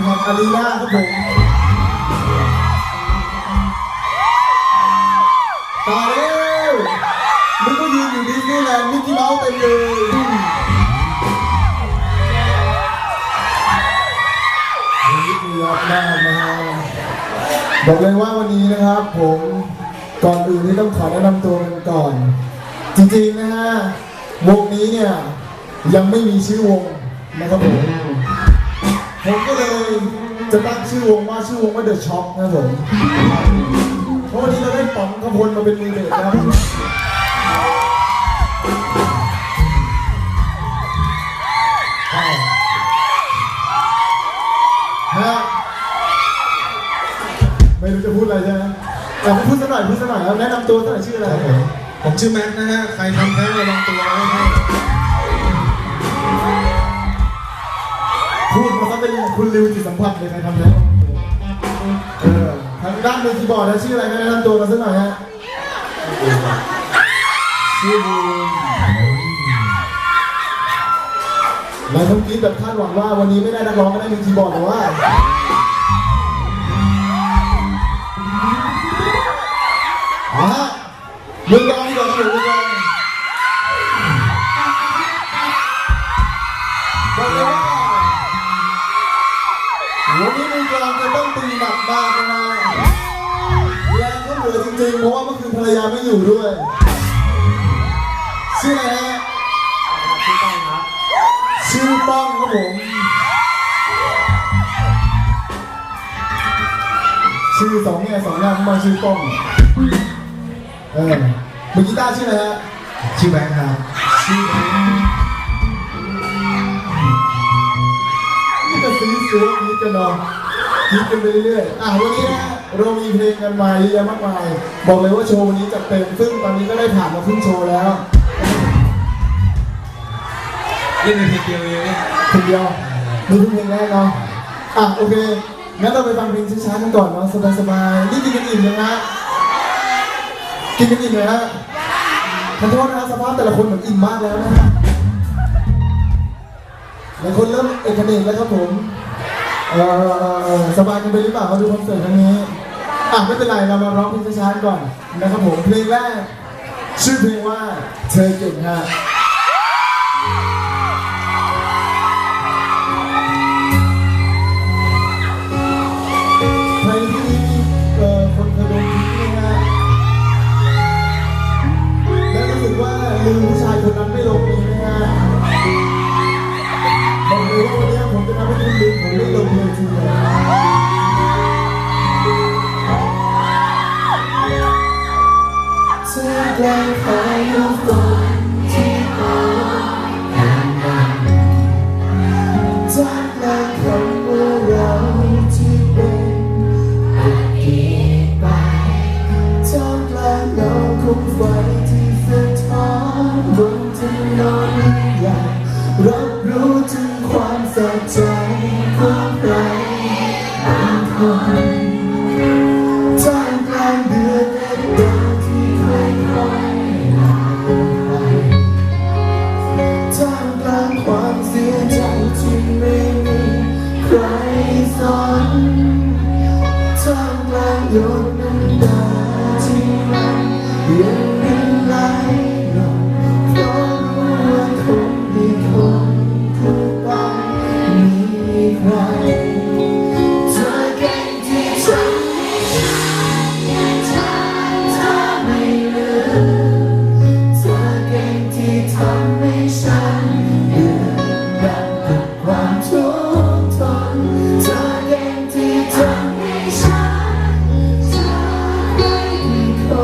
แพกอารีนาครับผมตายแล้วนึกว่ายืนอยู่ดิสนีย์แลนด์มิกกี้เมาส์เต็มเลยนี่คือรับมากนะฮะบอกเลยว่าวันนี้นะครับผมก่อนอื่นนี่ต้องขอแนะนำตัวกันก่อน จริงๆนะฮะวงนี้เนี่ยยังไม่มีชื่อวงนะครับผม ผมก็เลยจะตั้งชื่อวงว่าชื่อวงว่า The Shock นะครับผมเพราะวันนี้เราได้ป๋องขพลมาเป็นมือเบสนะครับอ้าวฮะไม่รู้จะพูดอะไรใช่ไหมแต่พูดสักหน่อยพูดสักหน่อยครับแนะนำตัวสักหน่อยชื่ออะไร ผมชื่อแม็กซ์นะฮะ ใครทำแท้งระวังตัวไว้ครับ พูดมาซะเป็นคุณริวจิตสัมผัสเลยใครทำแล้วเออทางด้านมือคีย์บอร์ดนะชื่ออะไรแนะนำตัวมาสักหน่อยฮะชื่อบูมหลายคนคิดแบบคาดหวังว่าวันนี้ไม่ได้นักร้องก็ได้มือคีย์บอร์ดแต่ว่าเอา ริงๆ เพราะว่าเมื่อคืนภรรยาไม่อยู่ด้วยชื่ออะไรฮะชื่อต้องครับชื่อป้องครับผมชื่อสองแง่สองงามมาชื่อป้องเออมือกีตาร์ชื่ออะไรฮะชื่อแม็กซ์ครับชื่อแบงค์นี่ก็ซีซัวคิดกันเนาะคิดกันไปเรื่อยๆอะวันนี้นะ เรามีเพลงกันมาเยอะแยะมากมาย บอกเลยว่าโชว์วันนี้จัดเต็ม ซึ่งตอนนี้ก็ได้ผ่านมาครึ่งโชว์แล้วเล่นในเพลงเดียวเองเนี่ยเพลงเดียวนี่เพิ่งเพลงแรกเนาะ อะโอเค งั้นเราไปฟังเพลงช้าๆกันก่อนเนาะสบายๆ นี่กินกันอิ่มยังฮะกินกันอิ่มเลยฮะขอโทษนะสภาพแต่ละคนเหมือนอิ่มมากแล้วนะฮะหลายคนเริ่มเอกเนกแล้วครับผม เออสบายกันไปหรือเปล่ามาดูคอนเสิร์ตครั้งนี้ อะไม่เป็นไรเรามาร้องเพลงช้าๆก่อนนะครับผมเพลงแรกชื่อเพลงว่าเธอเก่งฮะใครที่เอ่อคนเคยโดนทิ้งนะฮะและรู้สึกว่าลืมผู้ชายคนนั้นไม่ลงมีไหมฮะบอกเลยว่าวันนี้ผมจะทำให้คุณลืมผมไม่ลงเลยจริงเธ ก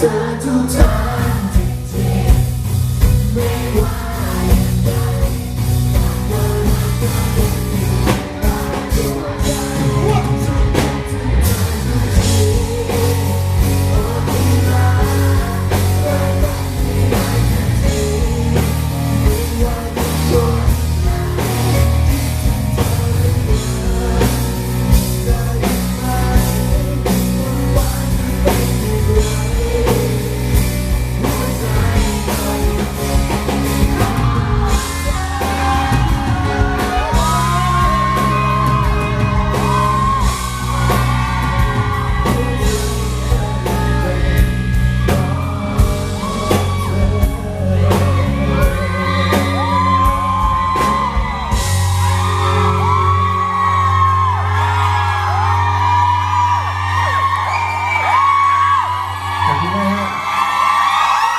time.